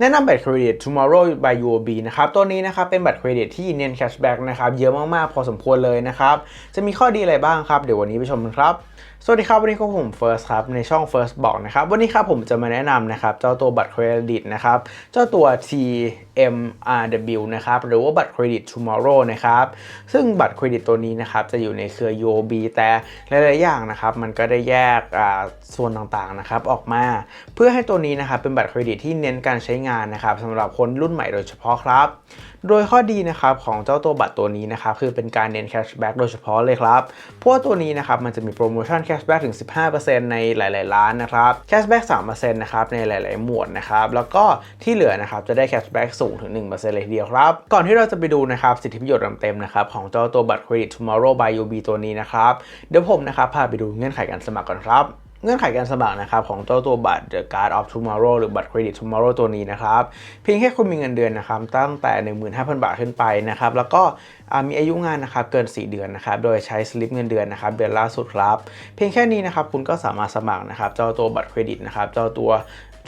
แนะนำบัตรเครดิต Tomorrow by UOB นะครับตัวนี้นะครับเป็นบัตรเครดิตที่เน้นแคชแบ็กนะครับเยอะมากๆ พอสมควรเลยนะครับ จะมีข้อดีอะไรบ้างครับ เดี๋ยววันนี้ไปชมกันครับ สวัสดีครับ วันนี้ก็ผมเฟิร์สครับ ในช่อง First บอกนะครับ วันนี้ครับผมจะมาแนะนำนะครับ เจ้าตัวบัตรเครดิตนะครับ เจ้าตัว TMRW นะครับ หรือว่าบัตรเครดิต Tomorrow นะครับ ซึ่งบัตรเครดิตตัวนี้นะครับ จะอยู่ในเครือ UOB แต่หลายๆอย่างนะครับ มันก็ได้แยกอ่าส่วนต่างๆนะครับออกมา เพื่อให้ตัวนี้นะครับเป็นบัตรเครดิตที่เน้นการใช้งานนะครับสำหรับคนรุ่นใหม่โดยเฉพาะครับ โดยข้อดีนะครับของเจ้าตัวบัตรตัวนี้นะครับคือเป็นการเน้นแคชแบ็กโดยเฉพาะเลยครับเพราะว่าตัวนี้นะครับมันจะมีโปรโมชั่นแคชแบ็กถึง 15%ในหลาย ๆ ร้านนะครับแคชแบ็ก3%นะครับในหลาย ๆ หมวดนะครับแล้วก็ที่เหลือนะครับจะได้แคชแบ็กสูงถึง 1%เลยทีเดียวครับ ก่อนที่เราจะไปดูนะครับสิทธิประโยชน์เต็มๆนะครับของเจ้าตัวบัตรเครดิต Tomorrow by UB ตัวนี้นะครับเดี๋ยวผมนะครับพาไปดูเงื่อนไขการสมัครก่อนครับ เงื่อนไขการสมัครนะครับของเจ้าตัวบัตร The Card of Tomorrow หรือบัตรเครดิต Tomorrow ตัวนี้นะครับ เพียงแค่คุณมีเงินเดือนนะครับตั้งแต่ 15,000 บาทขึ้นไปนะครับ แล้วก็มีอายุงานนะครับเกิน 4 เดือนนะครับ โดยใช้สลิปเงินเดือนนะครับเดือนล่าสุดครับ เพียงแค่นี้นะครับคุณก็สามารถสมัครนะครับเจ้าตัวบัตรเครดิตนะครับเจ้าตัว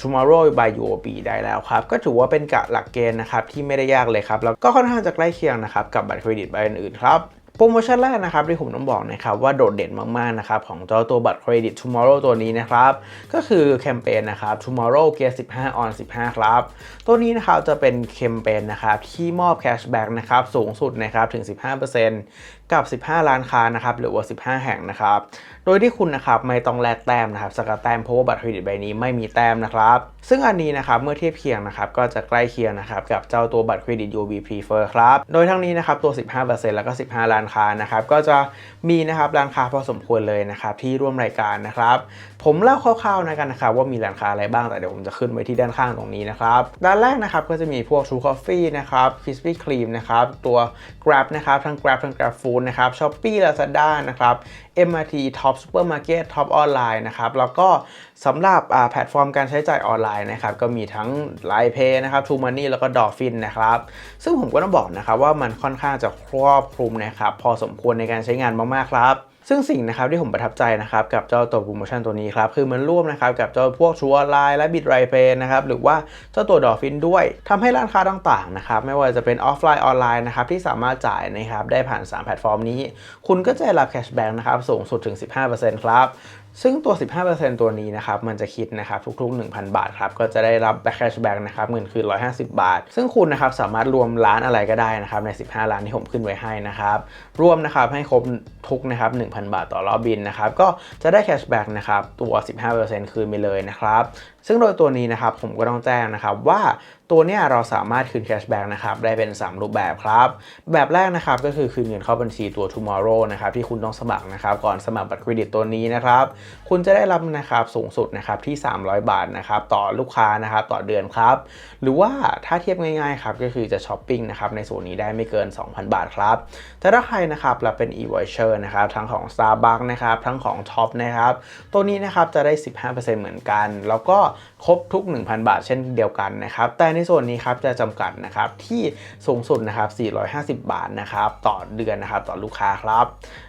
Tomorrow by UOB ได้แล้วครับ ก็ถือว่าเป็นกะหลักเกณฑ์นะครับที่ไม่ได้ยากเลยครับแล้วก็ค่อนข้างจะใกล้เคียงนะครับกับบัตรเครดิตใบอื่นๆครับ โปรโมชั่นแรกนะครับที่ผมต้องบอกนะครับว่าโดดเด่นมากๆนะครับของเจ้าตัวบัตรเครดิต Tomorrow ตัวนี้นะครับก็คือแคมเปญนะครับ Tomorrow Gear 15 on 15 ครับตัวนี้นะครับจะเป็นแคมเปญนะครับที่มอบแคชแบ็กนะครับสูงสุดนะครับถึง 15%กับ 15 ล้านค้านะครับหรือว่า 15 แห่งนะครับโดยที่คุณนะครับไม่ต้องแลกแต้มนะครับสกัดแต้มเพราะว่าบัตรเครดิตใบนี้ไม่มีแต้มนะครับซึ่งอันนี้นะครับเมื่อเทียบเคียงนะครับก็จะใกล้เคียงนะครับกับเจ้าตัวบัตรเครดิต UB Prefer ครับโดยทั้งนี้นะครับตัว 15%แล้วก็ 15 ล้านค้านะครับก็จะมีนะครับร้านค้าพอสมควรเลยนะครับที่ร่วมรายการนะครับ ผมเล่าคร่าวๆนะกันนะครับว่ามีร้านค้าอะไรบ้างแต่เดี๋ยวผมจะขึ้นไว้ที่ด้านข้างตรงนี้นะครับด้านแรกนะครับก็จะมีพวก True Coffee นะครับ Krispy Kreme นะครับตัว Grab นะครับทั้ง Grab ทั้ง Grab Food นะครับ Shopee Lazada นะครับ MRT Top Supermarket Top Online นะครับแล้วก็สำหรับแพลตฟอร์มการใช้จ่ายออนไลน์นะครับก็มีทั้ง Line Pay นะครับ True Money แล้วก็ Dolphin นะครับซึ่งผมก็ต้องบอกนะครับว่ามันค่อนข้างจะครอบคลุมนะครับพอสมควรในการใช้งานมากๆครับซึ่งสิ่งนะครับที่ผมประทับใจนะครับกับเจ้าตัวโปรโมชั่นตัวนี้ครับคือมันร่วมนะครับกับเจ้าพวกชัวร์ไลน์และบิตไรเพย์นะครับหรือว่าเจ้าตัวดอฟฟินด้วยทำให้ร้านค้าต่างๆนะครับไม่ว่าจะเป็นออฟไลน์ออนไลน์นะครับที่สามารถจ่ายนะครับได้ผ่าน 3 แพลตฟอร์มนี้ คุณก็จะได้รับแคชแบ็กนะครับสูงสุดถึง 15%ครับซึ่งตัว 15%ตัวนี้นะครับ มันจะคิดนะครับทุกๆ 1,000 บาทครับ ก็จะได้รับแคชแบ็กนะครับเงินคืน 150 บาท ซึ่งคุณนะครับสามารถรวมร้านอะไรก็ได้นะครับใน 15 ร้านที่ผมขึ้นไว้ให้นะครับ รวมนะครับให้ครบทุกนะครับ 1,000 บาทต่อรอบบินนะครับ ก็จะได้แคชแบ็กนะครับตัว 15%คืนไปเลยนะครับซึ่งโดยตัวนี้นะครับผมก็ต้องแจ้งนะครับว่าตัวนี้เราสามารถคืนแคชแบ็กนะครับได้เป็น 3 รูปแบบครับ แบบแรกนะครับก็คือคืนเงินเข้าบัญชีตัว tomorrow นะครับที่คุณต้องสมัครนะครับก่อนสมัครบัตรเครดิตตัวนี้นะครับคุณจะได้รับนะครับสูงสุดนะครับที่ 300 บาทนะครับต่อลูกค้านะครับต่อเดือนครับ หรือว่าถ้าเทียบง่ายๆครับก็คือจะช้อปปิ้งนะครับในส่วนนี้ได้ไม่เกิน 2,000 บาทครับ แต่ถ้าใครนะครับรับเป็น e-voucher นะครับทั้งของ Starbucks นะครับทั้งของ Top นะครับตัวนี้นะครับจะได้ 15%เหมือนกัน แล้วก็ครบทุก 1,000 บาทเช่นเดียวกันนะครับ แต่ในส่วนนี้ครับจะจำกัดนะครับที่สูงสุดนะครับ 450 บาทนะครับต่อเดือนนะครับต่อลูกค้าครับ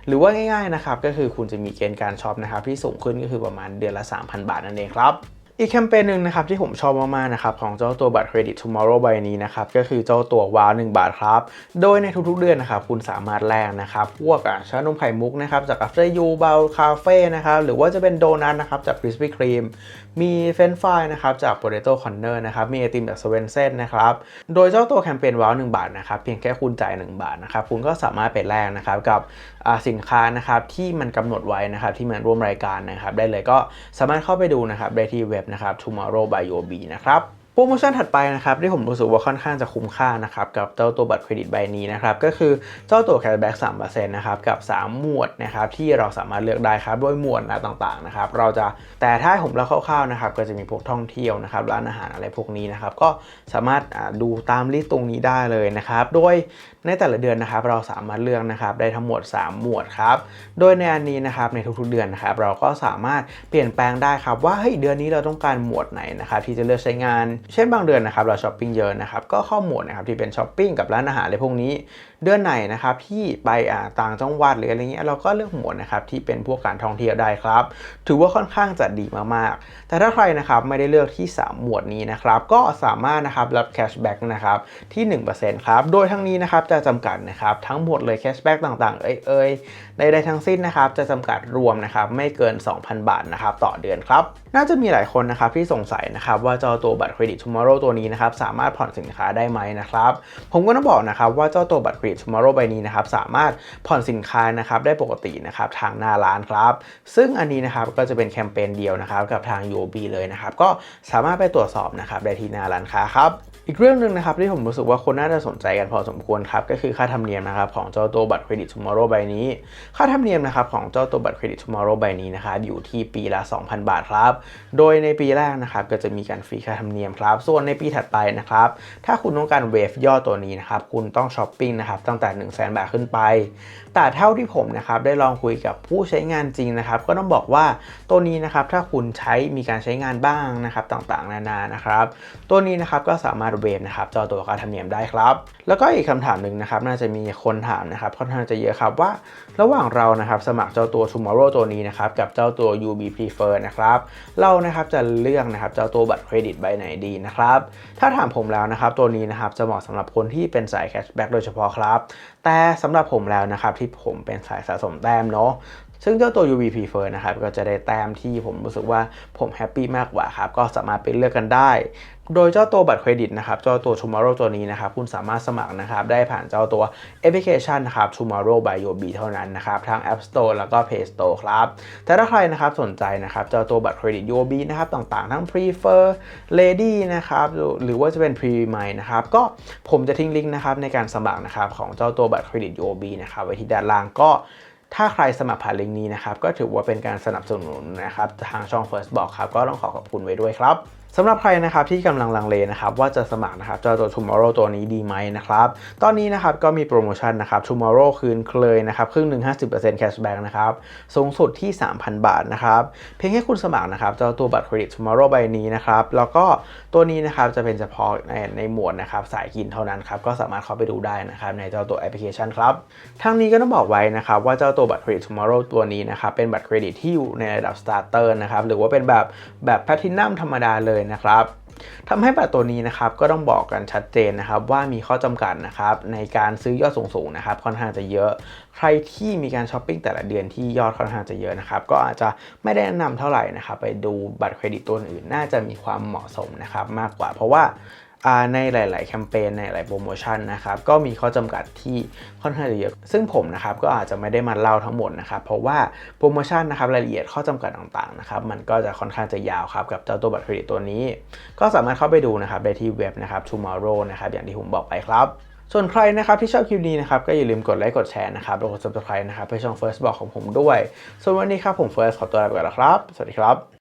หรือว่าง่ายๆนะครับก็คือคุณจะมีเกณฑ์การช็อปนะครับที่สูงขึ้นก็คือประมาณเดือนละ 3,000 บาทนั่นเองครับ อีกแคมเปญหนึ่งนะครับที่ผมชอบมากๆนะครับของเจ้าตัวบัตรเครดิต Tomorrow ใบนี้นะครับก็คือเจ้าตัวว้าว1บาทครับ โดยในทุกๆเดือนนะครับคุณสามารถแลกนะครับพวกอะชานมไข่มุกนะครับจาก After You b o w Cafe นะครับหรือว่าจะเป็นโดนัทนะครับจาก Krispy Kreme มีเฟรนฟรายนะครับจาก Potato Corner นะครับมีไอติมจาก s w e n s e n นะครับโดยเจ้าตัวแคมเปญว้าว1บาทนะครับเพียงแค่คุณจ่าย 1 บาทนะครับคุณก็สามารถไปแลกนะครับกับสินค้านะครับที่มันกำหนดไว้นะครับที่มันร่วมรายการนะครับได้เลยก็สามารถเข้าไปดูนะครับได้ที่เว็บนะครับ tomorrow by yobi นะครับ โปรโมชั่นถัดไปนะครับที่ผมรู้สึกว่าค่อนข้างจะคุ้มค่านะครับกับเจ้าตัวบัตรเครดิตใบนี้นะครับก็คือเจ้าตัวแคชแบ็ก3%นต์นะครับกับ 3 หมวดนะครับที่เราสามารถเลือกได้ครับด้วยหมวดนะต่างๆนะครับเราจะแต่ถ้าผมเล่าคร่าวๆนะครับก็จะมีพวกท่องเที่ยวนะครับร้านอาหารอะไรพวกนี้นะครับก็สามารถดูตามลิสต์ตรงนี้ได้เลยนะครับโดยในแต่ละเดือนนะครับเราสามารถเลือกนะครับได้ทั้งหมด 3 หมวดครับโดยในอันนี้นะครับในทุกๆเดือนนะครับเราก็สามารถเปลี่ยนแปลงได้ครับว่าเฮ้ยเดือนนี้เราต้องการหมวดไหนนะครับที่จะเลือกใช้งานเช่นบางเดือนนะครับเราช้อปปิ้งเยอะนะครับก็เข้าหมวดนะครับที่เป็นช้อปปิ้งกับร้านอาหารอะไรพวกนี้ เดือนไหนนะครับที่ไปอ่าต่างจังหวัดหรืออะไรเงี้ยเราก็เลือกหมวดนะครับที่เป็นพวกการท่องเที่ยวได้ครับ ถือว่าค่อนข้างจะดีมากๆ แต่ถ้าใครนะครับไม่ได้เลือกที่ 3 หมวดนี้นะครับก็สามารถนะครับรับแคชแบ็กนะครับที่ 1%ครับโดยทั้งนี้นะครับจะจำกัดนะครับทั้งหมดเลยแคชแบ็กต่างๆ เอ่ยเอ่ยใดๆทั้งสิ้นนะครับจะจำกัดรวมนะครับไม่เกิน 2,000 บาทนะครับต่อเดือนครับน่าจะมีหลายคนนะครับที่สงสัยนะครับว่าเจ้าตัวบัตรเครดิต Tomorrow ตัวนี้นะครับสามารถผ่อนสินค้าได้ไหมนะครับผมก็ต้องบอกนะครับว่าเจ้าตัวบัตรเครดิต Tomorrow ใบนี้นะครับสามารถผ่อนสินค้านะครับได้ปกตินะครับทางหน้าร้านครับซึ่งอันนี้นะครับก็จะเป็นแคมเปญเดียวนะครับกับทาง UOB เลยนะครับก็สามารถไปตรวจสอบนะครับได้ที่หน้าร้านค้าครับอีกเรื่องหนึ่งนะครับที่ผมรู้สึกว่าคนน่าจะสนใจกันพอสมควรครับก็คือค่าธรรมเนียมนะครับของเจ้าตัวบัตรเครดิต Tomorrow ใบนี้ ค่าธรรมเนียมนะครับของเจ้าตัวบัตรเครดิต Tomorrow ใบนี้นะครับอยู่ที่ปีละ 2,000 บาทครับ โดยในปีแรกนะครับก็จะมีการฟรีค่าธรรมเนียมครับ ส่วนในปีถัดไปนะครับถ้าคุณต้องการเวฟยอดตัวนี้นะครับคุณต้องช้อปปิ้งนะครับตั้งแต่ 1 0 0 0 0แบาทขึ้นไป แต่เท่าที่ผมนะครับได้ลองคุยกับผู้ใช้งานจริงนะครับ ก็ต้องบอกว่าตัวนี้นะครับถ้าคุณใช้มีการใช้งานบ้างนะครับต่างๆ นานานะครับ ตัวนี้นะครับก็สามารถเวฟนะครับเจ้าตัวค่าธรรมเนียมได้ครับ แล้วก็อีกคำถามหนึ่งนะครับน่าจะมีคนถามนะครับค่อนข้างจะเยอะครับว่า ระหว่างเรานะครับสมัครเจ้าตัว Tomorrow ตัวนี้นะครับกับเจ้าตัว UB Prefer นะครับเรานะครับจะเลือกนะครับเจ้าตัวบัตรเครดิตใบไหนดีนะครับถ้าถามผมแล้วนะครับตัวนี้นะครับจะเหมาะสำหรับคนที่เป็นสายแคชแบ็กโดยเฉพาะครับแต่สำหรับผมแล้วนะครับที่ผมเป็นสายสะสมแต้มเนาะซึ่งเจ้าตัว UV Prefer นะครับก็จะได้แต้มที่ผมรู้สึกว่าผมแฮปปี้มากกว่าครับ ก็สามารถไปเลือกกันได้ โดยเจ้าตัวบัตรเครดิตนะครับเจ้าตัว Tomorrow ตัวนี้นะครับคุณสามารถสมัครนะครับได้ผ่านเจ้าตัวแอปพลิเคชันนะครับ Tomorrow by UOB เท่านั้นนะครับทาง App Store แล้วก็ Play Store ครับแต่ถ้าใครนะครับสนใจนะครับเจ้าตัวบัตรเครดิต UOB นะครับต่างๆ ทั้ง Prefer Lady นะครับหรือว่าจะเป็น Pre m i นะครับก็ผมจะทิ้งลิงก์นะครับในการสมัครนะครับของเจ้าตัวบัตรเครดิต UOB นะครับไว้ที่ด้านล่างก็ถ้าใครสมัครผ่านลิงก์นี้นะครับ ก็ถือว่าเป็นการสนับสนุนนะครับ ทางช่อง First Block ครับ ก็ต้องขอขอบคุณไว้ด้วยครับ สำหรับใครนะครับที่กำลังลังเลนะครับว่าจะสมัครนะครับเจ้าตัว Tomorrow ตัวนี้ดีไหมนะครับ ตอนนี้นะครับก็มีโปรโมชั่นนะครับ Tomorrow คืนเลยนะครับครึ่งหนึ่ง50% cashback นะครับสูงสุดที่ 3,000 บาทนะครับเพียงแค่คุณสมัครนะครับเจ้าตัวบัตรเครดิต Tomorrow ใบนี้นะครับแล้วก็ตัวนี้นะครับจะเป็นเฉพาะในในหมวดนะครับสายกินเท่านั้นครับก็สามารถเข้าไปดูได้นะครับในเจ้าตัวแอปพลิเคชันครับทางนี้ก็ต้องบอกไว้นะครับว่าเจ้าตัวบัตรเครดิต Tomorrow ตัวนี้นะครับเป็นบัตรเครดิตที่อยู่ในระดับ Starter นะครับหรือว่าเป็นแบบแบบแพลทินัมธรรมดาเลยนะครับทำให้บัตรตัวนี้นะครับก็ต้องบอกกันชัดเจนนะครับว่ามีข้อจำกัดนะครับในการซื้อยอดสูงๆนะครับค่อนข้างจะเยอะ ใครที่มีการช้อปปิ้งแต่ละเดือนที่ยอดค่อนข้างจะเยอะนะครับก็อาจจะไม่ได้แนะนำเท่าไหร่นะครับไปดูบัตรเครดิตตัวอื่นน่าจะมีความเหมาะสมนะครับมากกว่าเพราะว่า ในหลาย ๆ แคมเปญในหลายโปรโมชั่นนะครับก็มีข้อจำกัดที่ค่อนข้างจะเยอะซึ่งผมนะครับก็อาจจะไม่ได้มาเล่าทั้งหมดนะครับเพราะว่าโปรโมชั่นนะครับรายละเอียดข้อจำกัดต่าง ๆ นะครับมันก็จะค่อนข้างจะยาวครับกับเจ้าตัวบัตรเครดิตตัวนี้ ก็สามารถเข้าไปดูนะครับได้ที่เว็บนะครับ tomorrow นะครับอย่างที่ผมบอกไปครับส่วนใครนะครับที่ชอบคลิปนี้นะครับก็อย่าลืมกดไลค์กดแชร์นะครับแล้วกด subscribe นะครับไปช่อง First Block ของผมด้วย ส่วนวันนี้ครับผม First ขอตัวลาไปก่อนแล้วครับ สวัสดีครับ